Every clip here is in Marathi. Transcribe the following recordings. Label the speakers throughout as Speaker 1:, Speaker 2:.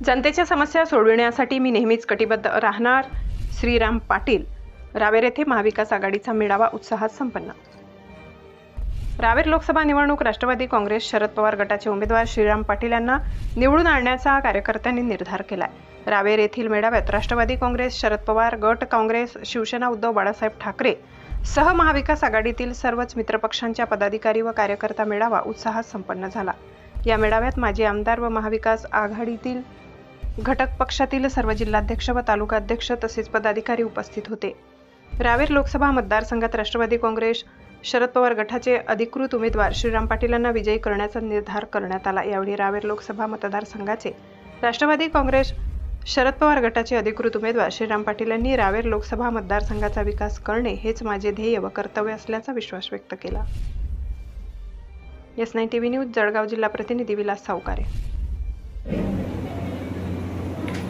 Speaker 1: जनतेच्या समस्या सोडविण्यासाठी मी नेहमीच कटिबद्ध राहणार. श्रीराम पाटील रावेर येथे महाविकास आघाडीचा मेळावा उत्साहात संपन्न. रावेर लोकसभा निवडणूक राष्ट्रवादी काँग्रेस शरद पवार गटाचे उमेदवार श्रीराम पाटील यांना निवडून आणण्याचा कार्यकर्त्यांनी निर्धार केलाय. रावेर येथील मेळाव्यात राष्ट्रवादी काँग्रेस शरद पवार गट काँग्रेस शिवसेना उद्धव बाळासाहेब ठाकरे सह महाविकास आघाडीतील सर्वच मित्रपक्षांच्या पदाधिकारी व कार्यकर्ता मेळावा उत्साहात संपन्न झाला. या मेळाव्यात माजी आमदार व महाविकास आघाडीतील घटक पक्षातील सर्व जिल्हाध्यक्ष व तालुकाध्यक्ष तसेच पदाधिकारी उपस्थित होते. रावेर लोकसभा मतदारसंघात राष्ट्रवादी काँग्रेस शरद पवार गटाचे अधिकृत उमेदवार श्रीराम पाटील यांना विजयी करण्याचा निर्धार करण्यात आला. यावेळी रावेर लोकसभा मतदारसंघाचे राष्ट्रवादी काँग्रेस शरद पवार गटाचे अधिकृत उमेदवार श्रीराम पाटील यांनी रावेर लोकसभा मतदारसंघाचा विकास करणे हेच माझे ध्येय व कर्तव्य असल्याचा विश्वास व्यक्त केला. S nine T V news Jalgaon जिल्हा प्रतिनिधी विलास सावकारे.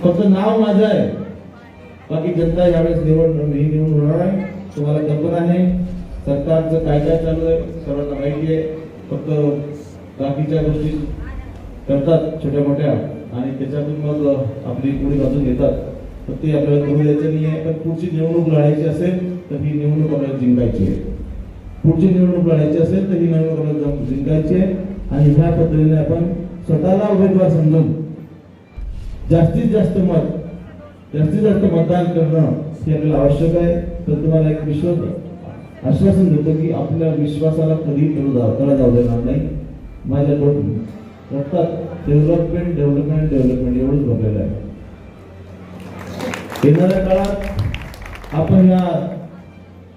Speaker 2: फक्त नाव माझं आहे. बाकी जनता यावेळेस निवडणूक ही निवडून होणार आहे. तुम्हाला कल्पना आहे. सरकारचं काय काय चालू आहे सर्वांना माहिती आहे. फक्त बाकीच्या गोष्टी करतात छोट्या मोठ्या. आणि त्याच्यातून मग आपली पुढे बाजू घेतात. तर ते आपल्याला करू द्यायचं नाही आहे. पण पुढची निवडणूक लढायची असेल तर ही निवडणूक आपल्याला जिंकायची आहे. पुढची निवडणूक लढायची असेल तर ही निवडणूक आपल्याला जिंकायची आहे. आणि ह्या पद्धतीने आपण स्वतःला उमेदवार समजून जास्तीत जास्त मत जास्तीत जास्त मतदान करणं हे आपल्याला आवश्यक आहे. तर तुम्हाला एक विश्वास आश्वासन देतो की आपल्या विश्वासाला कधी तडा तडा जाऊ देणार नाही. माझ्या डोक रक्तात डेव्हलपमेंट डेव्हलपमेंट डेव्हलपमेंट एवढंच भरलेलं आहे. येणाऱ्या काळात आपण या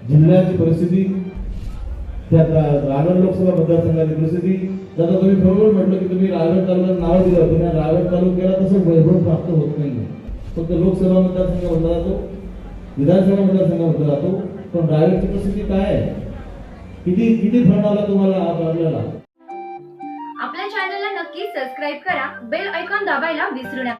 Speaker 2: जिल्ह्याची परिस्थिती त्या रायगड लोकसभा मतदारसंघाची परिस्थिती. जसं तुम्ही बरोबर म्हटलं की तुम्ही रायगड तालुक्यात नाव दिलं पण या रायगड तालुक्याला तसं वैभव प्राप्त होत नाही. फक्त लोकसभा मतदारसंघ म्हटला जातो विधानसभा मतदारसंघ म्हटला जातो. पण रायगडची परिस्थिती काय आहे? किती किती फंड आला तुम्हाला आपल्याला?
Speaker 3: आपल्या चॅनलला नक्की सबस्क्राईब करा. बेल ऐकॉन दाबायला विसरू नका.